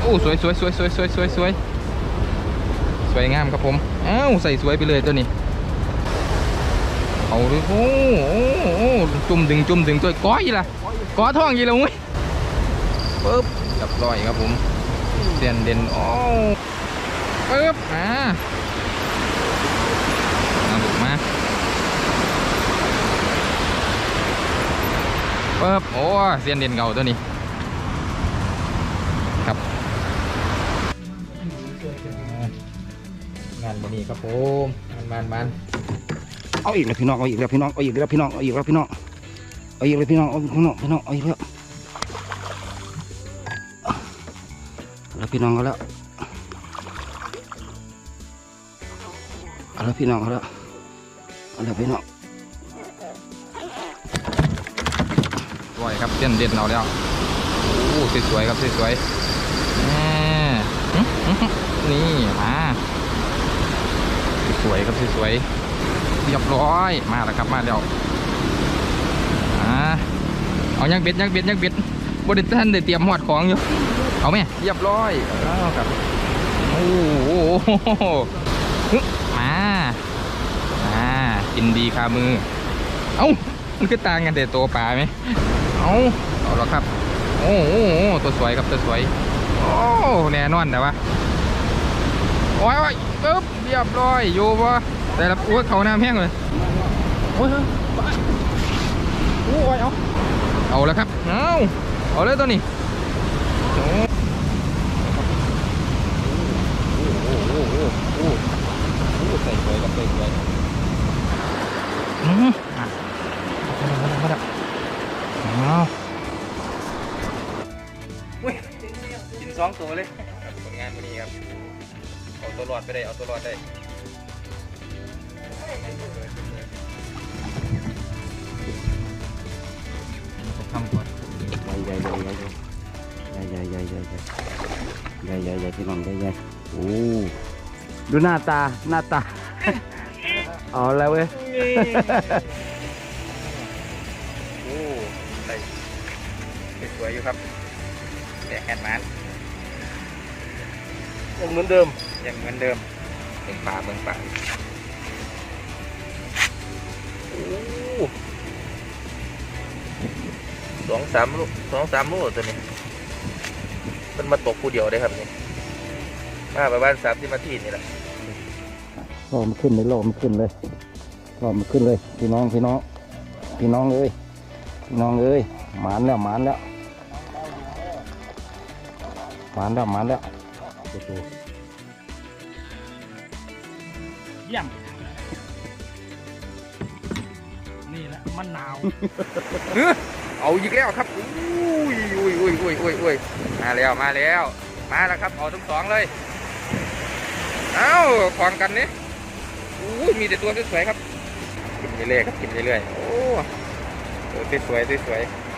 โอ้สวยสวยสวยสวยสวยสวยสวยสวยงามครับผมอ้าวใส่สวยไปเลยตัวนี้เอาดูโอ้โอ้โอ้จุ่มดึงจุ่มดึงตัวก้อยล่ะก้อท้องยี่ละมุ้ยปึ๊บเรียบร้อยครับผมเด่นเด่นโอ้ปึ๊บอ่ามาบุกมาปึ๊บโอ้เสียนเด่นเก่าตัวนี้ครับ งานวันนี้ครับผมมันมันมันเอาอีกแล้วพี่น้องเอาอีกแล้วพี่น้องเอาอีกแล้วพี่น้องเอาอีกแล้วพี่น้องเอาอีกแล้วพี่น้องเอาพี่น้องพี่น้องเอาอีกแล้วเอาแล้วพี่น้องเอาแล้วเอาแล้วพี่น้องเอาแล้วเอาแล้วพี่น้องสวยครับเส้นเด่นเราแล้วโอ้สวยๆครับสวยๆแน่อื้ออื้ออื้อนี่มา สวยครับสวยๆเรียบร้อยมาแล้วครับมาแล้วอ่าเอายังเบ็ดยังเบ็ดยังเบ็ดบไดิท่านได้เตรียมหอดของอยู่เอาไหมเรียบร้อยเอาครับโอ้โหมาอ่ากินดีคามือ เอ้ามันก็ต่างกันแต่ตัวปลาไหมเอาเอาแล้วครับ โอ้โหตัวสวยครับตัวสวยโอ้แน่นอนแต่ว่าโอ้ยโอ้ย ปึ๊บเรียบร้อยอยู่ปะแต่ละอ้วเขาน้ำแห้งเลยโอ้ยเฮ้ยโอ้ยเอาเอาแล้วครับเอาเอาเลยตัวนี้โอ้โอ้โอ้โอ้โอ้โอ้ใส่สวยครับใส่สวยอืมอะมาแล้วมาแล้วมาแล้วกินสองตัวเลยครับผลงานวันนี้ครับ เอาตัวรอดไปได้เอาตัวรอดได้ทำก่อนใหญ่ใหญ่ใหญ่ใหญ่ใหญ่ใหญ่ใหญ่ใหญ่ใหญ่ใหญ่ใหญ่พี่น้องใหญ่ใหญ่โอ้ดูหน้าตาหน้าตาเอาแล้วเว้ยโอ้ใส่สวยอยู่ครับแต่แฮนด์มัน ยังเหมือนเดิมยังเหมือนเดิมเบิ่งป่าเบิ่งป่าสองสามลูกสองสามลูกตัวนี้มันมาตกคู่เดียวได้ครับนี่มาประมาณสามสิบนาทีนี่แหละรอมันขึ้นเลยรอมันขึ้นเลยรอมันขึ้นเลย พี่น้องพี่น้อง พี่น้องเอ้ยพี่น้องเอ้ยหมานแล้วหมานแล้วหมานแล้วหมานแล้ว โอ้โหเยี่ยม นี่แหละมันหนาวเอาอีกแล้วครับอุ้ยอุ้ยอุ้ยอุ้ยอุ้ยอุ้ยมาแล้วมาแล้ว มาแล้วครับเอาทั้งสองเลย เอ้าควงกันนี่อู้ยมีแต่ตัวสวยๆครับกินไปเรื่อยๆครับกินไปเรื่อยๆโอ้ตัวสวยๆสวยๆ